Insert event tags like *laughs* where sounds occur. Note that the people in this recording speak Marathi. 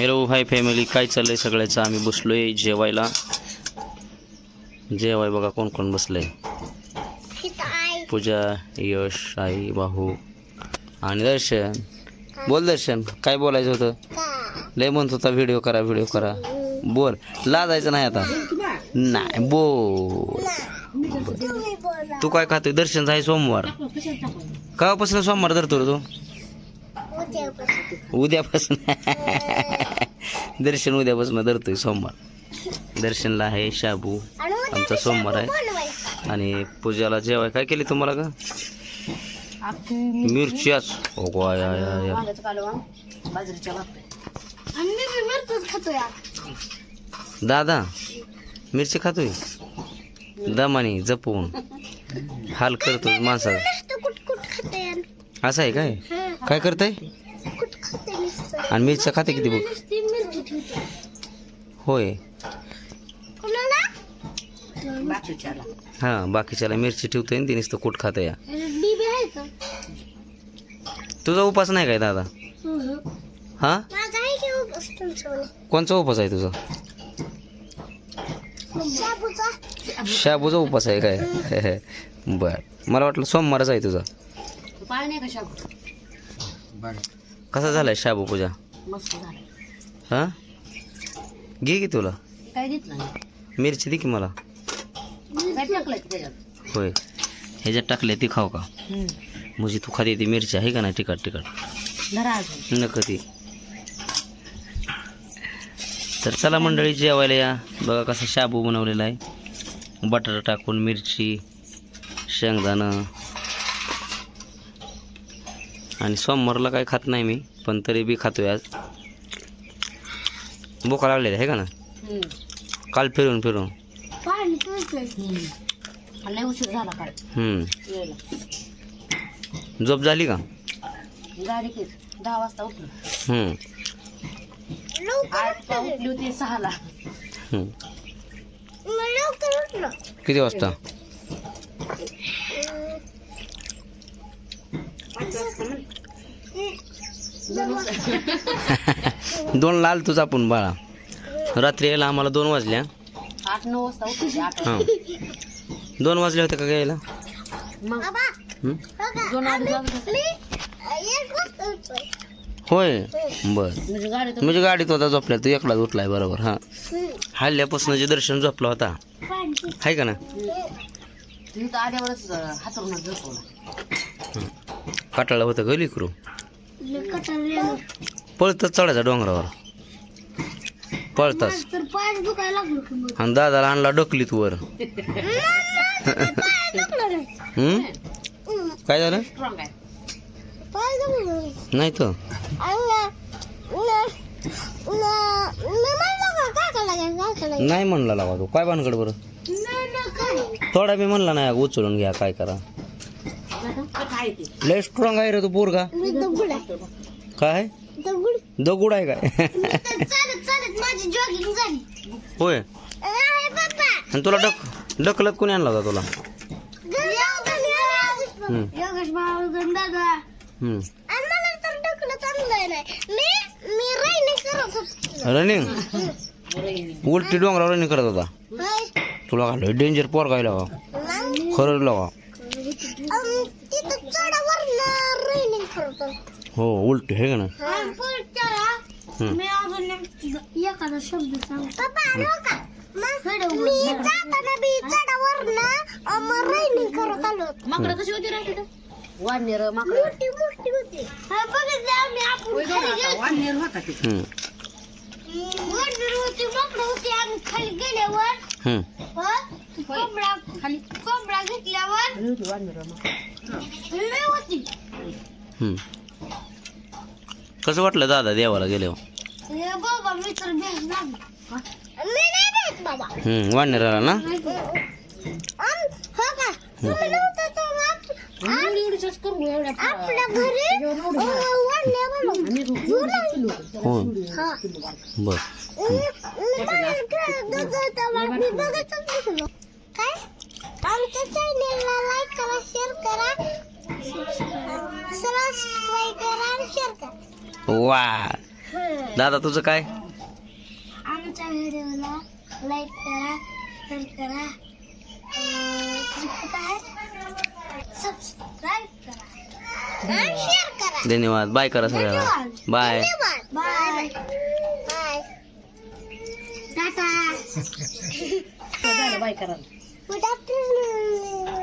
हॅलो हाय फॅमिली काय चाललंय सगळ्याचं? आम्ही बसलोय जेवायला. जेवाय बघा कोण कोण बसलंय पूजा यश आई बाहू आणि दर्शन. बोल दर्शन काय बोलायचं होतं? लय म्हणत होता व्हिडिओ करा व्हिडिओ करा. बोल. लाजायचं नाही आता. नाही बोल. तू काय खातोय? दर्शन आहे सोमवार. केव्हापासून सोमवार धरतो रे तू? उद्यापासून. *laughs* दर्शन उद्यापासून धरतोय सोमवार. दर्शनला आहे शाबू. आमचा सोमवार आहे. आणि पूजाला जेवाय काय केली तुम्हाला का मिरच्याच या, दादा मिरची खातोय? दमानी जपून. हाल करतो माणसा असं आहे काय? काय करताय? आणि मिरच्या खाते किती बघ. होय. हा बाकीच्याला मिरची ठेवतोय आणि ती नुसतं कुठ खातं या. तुझा उपास नाही काय दादा? हा? कोणचा उपास आहे तुझा? शाबूचा. उपास आहे काय? *laughs* बर. मला वाटलं सोमवारच आहे तुझा. पाळ नाही का शाबू? कसा झालाय शाबू पूजा? मस्त झालं हा? घे की तुला. काय घेतलं नाही? मिरची दे की मला. काय टाकलं की त्याच्यात? होय. ह्याच्यात टाकले ती खाऊ का? म्हणजे तू खाते ती मिरची आहे का नाही तिखट तिखट? धरा अजून. नको ती. तर चला मंडळी जेवायला या. बघा कसा शाबू बनवलेला आहे. बटाटा टाकून मिरची शेंगदाणं आणि सोमवारला काय खात नाही मी पण तरी बी खातोय आज. बोका लागलेला आहे का ना. काल फिरून फिरून. हम्म. झोप झाली का? दहा वाजता हम्म. किती वाजता? *laughs* दोन लाल तुझा आपण बाळा. रात्री यायला आम्हाला दोन वाजल्या. आठ नऊ वाजता हां. दोन वाजले होते का वाजता होय. बर. म्हणजे म्हणजे गाडीत होता झोपल्या तू एकलाच उठलाय बरोबर हां. हल्ल्यापासून जे दर्शन झोपला होता. आहे का ना? काटाळा होतं गली करू पळतच चढायचा डोंगरावर. पळताच. आणि दादाला आणला डोकलीत वर. हम्म? काय झालं? नाही तर. नाही म्हणला लावा तू. काय भानगड बरं? थोडा मी म्हणला नाही उचलून घ्या काय करा. ते लय स्ट्रॉंग आहे रे तू पोरगा. काय दगुड. आहे काय? चालत चालत माझी जॉगिंग झाली. होय. आहे पप्पा आणि तुला डक डकलत कोणी आणला होता तुला? हम्म, योगेश भाऊ दादा. हम्म. आणि मला तर डोकलं चांगलं नाही. मी मी राईने करत होतो. रनिंग उलटी डोंगरावर रनिंग करत होता. होय. तुला का लय डेंजर पोर काय लावा खरं लावा अम, हो उलटी हे का ना. मी अजून एखादा शब्द माकडं कशी होती राहते तर वाढणीर माकडं. मोठी मोठी होती. हा, बघितलं आम्ही आपण खाली गेलो वाढणीर होता ते हम्म, वडील होती मोकळं होती आम्ही खाली गेल्यावर हम्म. हं, कोंबडा खाली कोंबडा घेतल्यावर खाली होती वाढणीर माकडं लय होती हम्म. कसं वाटलं दादा देवाला गेल्यावर हे? बाबा मी तर बेस लागलो मी नाही बेस बाबा. हम्म, वाढणाऱ्याला ना? आम- हो का? तुम्ही नव्हता तो आप- एवढी एवढीच करू एवढ्या आपल्या घरी अं, वाढल्या म्हणून. हो हा. बर. मी- मी बाहेर खेळत होतो तेव्हा. मी बघतच बसलो. आमच्या चॅनेलला लाईक करा शेअर करा सबस्क्राईब करा आणि शेअर करा. वा. दादा तुझं काय? आमच्या व्हिडिओला लाईक करा शेअर करा अं, काय सबस्क्राईब करा आणि शेअर करा. धन्यवाद. बाय करा सगळ्याला. बाय धन्यवाद. Bye bye tata bye Good afternoon.